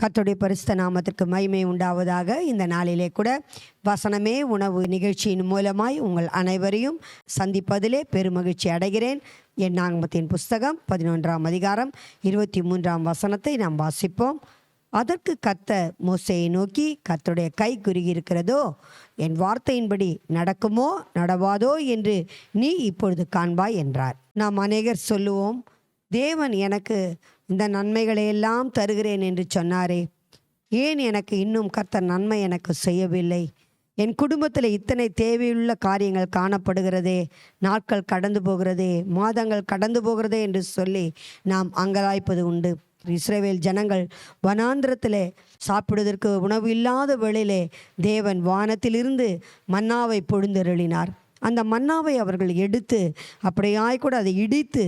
கத்துடைய பரிசுத்த நாமத்திற்கு மகிமை உண்டாவதாக இந்த நாளிலே கூட வசனமே உணவு நிகழ்ச்சியின் மூலமாய் உங்கள் அனைவரையும் சந்திப்பதிலே பெருமகிழ்ச்சி அடைகிறேன். என் நாங்கமத்தின் புஸ்தகம் பதினொன்றாம் அதிகாரம் இருபத்தி மூன்றாம் வசனத்தை நாம் வாசிப்போம். அதற்கு கத்த மோசையை நோக்கி கத்துடைய கை குறுகி இருக்கிறதோ என் வார்த்தையின்படி நடக்குமோ நடவாதோ என்று நீ இப்பொழுது காண்பாய் என்றார். நாம் அநேகர் சொல்லுவோம் தேவன் எனக்கு இந்த நன்மைகளை எல்லாம் தருகிறேன் என்று சொன்னாரே. ஏன் எனக்கு இன்னும் கர்த்தர் நன்மை எனக்கு செய்யவில்லை? என் குடும்பத்தில் இத்தனை தேவையுள்ள காரியங்கள் காணப்படுகிறதே நாட்கள் கடந்து போகிறதே மாதங்கள் கடந்து போகிறதே என்று சொல்லி நாம் அங்கலாய்ப்பது உண்டு. இஸ்ரேவேல் ஜனங்கள் வனாந்திரத்திலே சாப்பிடுவதற்கு உணவு இல்லாத வேளையிலே தேவன் வானத்திலிருந்து மன்னாவை பொழுந்தருளினார். அந்த மன்னாவை அவர்கள் எடுத்து அப்படியாய் கூட அதை இடித்து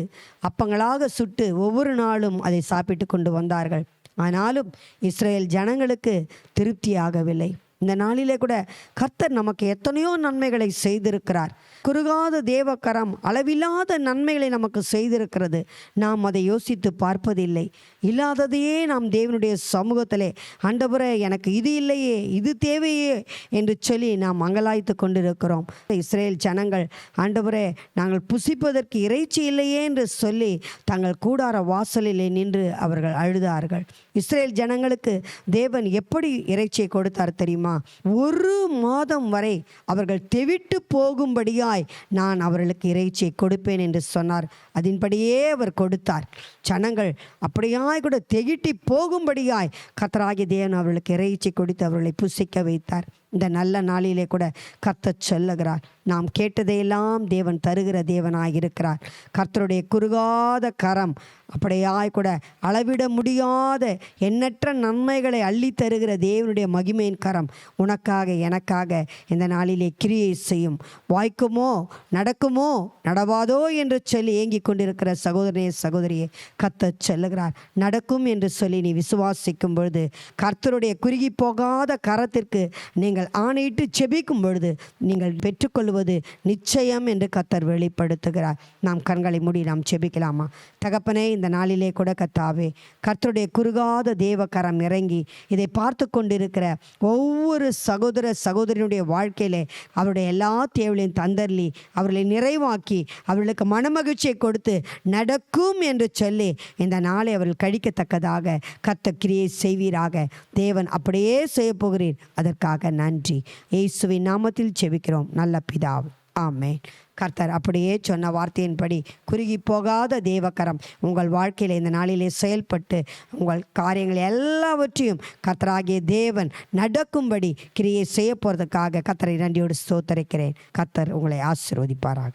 அப்பங்களாக சுட்டு ஒவ்வொரு நாளும் அதை சாப்பிட்டு கொண்டு வந்தார்கள். ஆனாலும் இஸ்ரேல் ஜனங்களுக்கு திருப்தியாகவில்லை. இந்த நாளிலே கூட கர்த்தர் நமக்கு எத்தனையோ நன்மைகளை செய்திருக்கிறார். குறுகாத தேவக்கரம் அளவில்லாத நன்மைகளை நமக்கு செய்திருக்கிறது. நாம் அதை யோசித்து பார்ப்பதில்லை. இல்லாததையே நாம் தேவனுடைய சமூகத்திலே ஆண்டவரே எனக்கு இது இல்லையே இது தேவையே என்று சொல்லி நாம் மங்களாய்த்து கொண்டிருக்கிறோம். இஸ்ரேல் ஜனங்கள் ஆண்டவரே நாங்கள் புசிப்பதற்கு இறைச்சி இல்லையே என்று சொல்லி தங்கள் கூடார வாசலிலே நின்று அவர்கள் அழுதார்கள். இஸ்ரேல் ஜனங்களுக்கு தேவன் எப்படி இறைச்சியை கொடுத்தார் தெரியுமா? ஒரு மாதம் வரை அவர்கள் தெவிட்டு போகும்படியாய் நான் அவர்களுக்கு இறைச்சியை கொடுப்பேன் என்று சொன்னார். அதன்படியே அவர் கொடுத்தார். ஜனங்கள் அப்படியாய் கூட தெகிட்டி போகும்படியாய் கத்தராகி தேவன் அவர்களுக்கு இறைச்சி கொடுத்து அவர்களை புசிக்க வைத்தார். இந்த நல்ல நாளிலே கூட கர்த்தர் சொல்லுகிறார். நாம் கேட்டதையெல்லாம் தேவன் தருகிற தேவனாக இருக்கிறார். கர்த்தருடைய குறுகாத கரம் அப்படியாய் கூட அளவிட முடியாத எண்ணற்ற நன்மைகளை அள்ளி தருகிற தேவனுடைய மகிமையின் கரம் உனக்காக எனக்காக இந்த நாளிலே கிரியை செய்யும். வாய்க்குமோ நடக்குமோ நடவாதோ என்று சொல்லி ஏங்கி கொண்டிருக்கிற சகோதரனே சகோதரியே கத்த சொல்லுகிறார். நடக்கும் என்று சொல்லி நீ விசுவாசிக்கும் பொழுது கர்த்தருடைய குறுகி போகாத கரத்திற்கு நீங்கள் ஆணையிட்டு செபிக்கும் பொழுது நீங்கள் பெற்றுக்கொள்வது நிச்சயம் என்று கத்தர் வெளிப்படுத்துகிறார். நாம் கண்களை மூடி நாம் செபிக்கலாமா தகப்பனே இந்த நாளிலே கூட கத்தாவே கர்த்தருடைய குறுகாத தேவக்கரம் இறங்கி இதை பார்த்து கொண்டிருக்கிற ஒவ்வொரு சகோதர சகோதரனுடைய வாழ்க்கையிலே அவருடைய எல்லா தேவையும் தந்தர்லி அவர்களை நிறைவாக்கி அவர்களுக்கு மனமகிழ்ச்சியை கொடுத்து நடக்கும் என்று சொல்லி இந்த நாளை அவர்கள் கழிக்கத்தக்கதாக கத்த கிரியை செய்வீராக. தேவன் அப்படியே செய்ய போகிறீர் அதற்காக நன்றி. நன்றி. இயேசுவின் நாமத்தில் செபிக்கிறோம் நல்ல பிதாவே. ஆமென். கர்த்தர் அப்படியே சொன்ன வார்த்தையின்படி குறுகி போகாத தேவக்கரம் உங்கள் வாழ்க்கையில் இந்த நாளிலே செயல்பட்டு உங்கள் காரியங்கள் எல்லாவற்றையும் கர்த்தராகிய தேவன் நடக்கும்படி கிரியை செய்ய போகிறதுக்காக கர்த்தரை நன்றியோடு ஸ்தோத்தரிக்கிறேன். கர்த்தர் உங்களை ஆசிர்வதிப்பாராக.